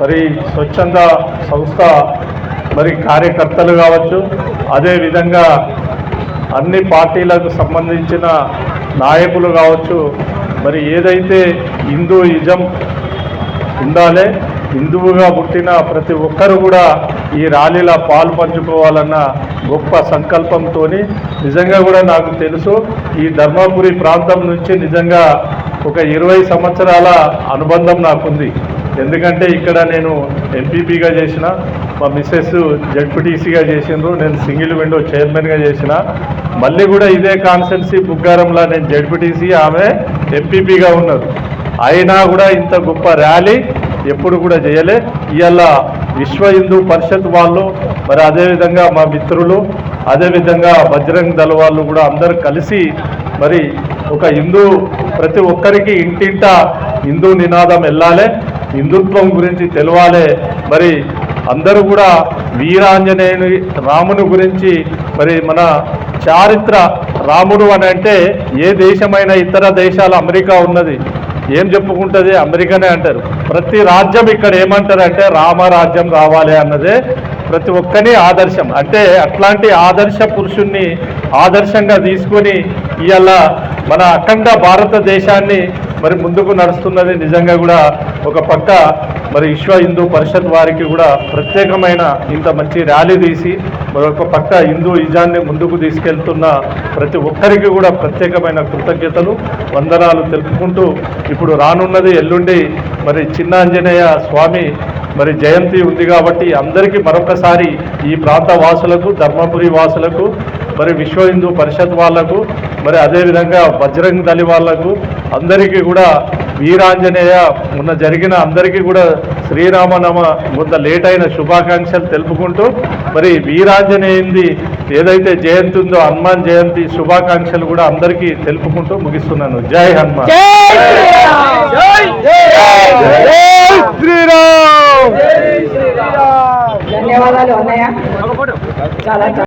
మరి స్వచ్ఛంద సంస్థ మరి కార్యకర్తలు కావచ్చు అదేవిధంగా అన్ని పార్టీలకు సంబంధించిన నాయకులు కావచ్చు మరి ఏదైతే హిందూయిజం ఉండాలి హిందువుగా పుట్టిన ప్రతి ఒక్కరు కూడా ఈ ర్యాలీలో పాలు పంచుకోవాలన్న గొప్ప సంకల్పంతో నిజంగా కూడా నాకు తెలుసు ఈ ధర్మపురి ప్రాంతం నుంచి నిజంగా ఒక ఇరవై సంవత్సరాల అనుబంధం నాకుంది. ఎందుకంటే ఇక్కడ నేను ఎంపీపీగా చేసిన మా మిస్సెస్ జడ్పీటీసీగా చేసిండ్రు నేను సింగిల్ విండో చైర్మన్గా చేసిన. మళ్ళీ కూడా ఇదే కాన్స్టెన్సీ బుగ్గారంలో నేను జడ్పీటీసీ ఆమె ఎంపీపీగా ఉన్నారు అయినా కూడా ఇంత గొప్ప ర్యాలీ ఎప్పుడు కూడా చేయలే ఇవాళ విశ్వ హిందూ పరిషత్ వాళ్ళు మరి అదేవిధంగా మా మిత్రులు అదేవిధంగా బజరంగ్ దళ వాళ్ళు కూడా అందరు కలిసి మరి ఒక హిందూ ప్రతి ఒక్కరికి ఇంటింట హిందూ నినాదం వెళ్ళాలి. హిందుత్వం గురించి తెలవాలి. మరి అందరూ కూడా వీరాంజనేయుని రాముని గురించి మరి మన చారిత్ర రాముడు అని అంటే ఏ దేశమైన ఇతర దేశాల అమెరికా ఉన్నది. ఏం చెప్పుకుంటుంది? అమెరికానే అంటారు. ప్రతి రాజ్యం ఇక్కడ ఏమంటారు అంటే రామరాజ్యం రావాలి అన్నదే ప్రతి ఒక్కని ఆదర్శం. అంటే అట్లాంటి ఆదర్శ పురుషుణ్ణి ఆదర్శంగా తీసుకొని ఇవాళ మన అఖండ భారతదేశాన్ని మరి ముందుకు నడుస్తున్నది నిజంగా కూడా ఒక పక్క మరి విశ్వ హిందూ పరిషత్ వారికి కూడా ప్రత్యేకమైన ఇంత మంచి ర్యాలీ తీసి మరొక పక్క హిందూ ఇజాన్ని ముందుకు తీసుకెళ్తున్న ప్రతి ఒక్కరికి కూడా ప్రత్యేకమైన కృతజ్ఞతలు వందనాలు తెలుపుకుంటూ ఇప్పుడు రానున్నది ఎల్లుండి మరి చిన్నాంజనేయ స్వామి మరి జయంతి ఉంది కాబట్టి అందరికీ మరొకసారి ఈ ప్రాంత వాసులకు ధర్మపురి వాసులకు మరి విశ్వ హిందూ పరిషత్ వాళ్ళకు మరి అదేవిధంగా బజరంగ్ దళి వాళ్ళకు అందరికీ కూడా వీరాంజనేయ మొన్న జరిగిన అందరికీ కూడా శ్రీరామనమ కొంత లేట్ అయిన శుభాకాంక్షలు తెలుపుకుంటూ మరి వీరాంజనేయంది ఏదైతే జయంతి ఉందో హనుమాన్ జయంతి శుభాకాంక్షలు కూడా అందరికీ తెలుపుకుంటూ ముగిస్తున్నాను. జై హనుమాన్. ధన్యవాదాలు అన్నయ్య. చాలా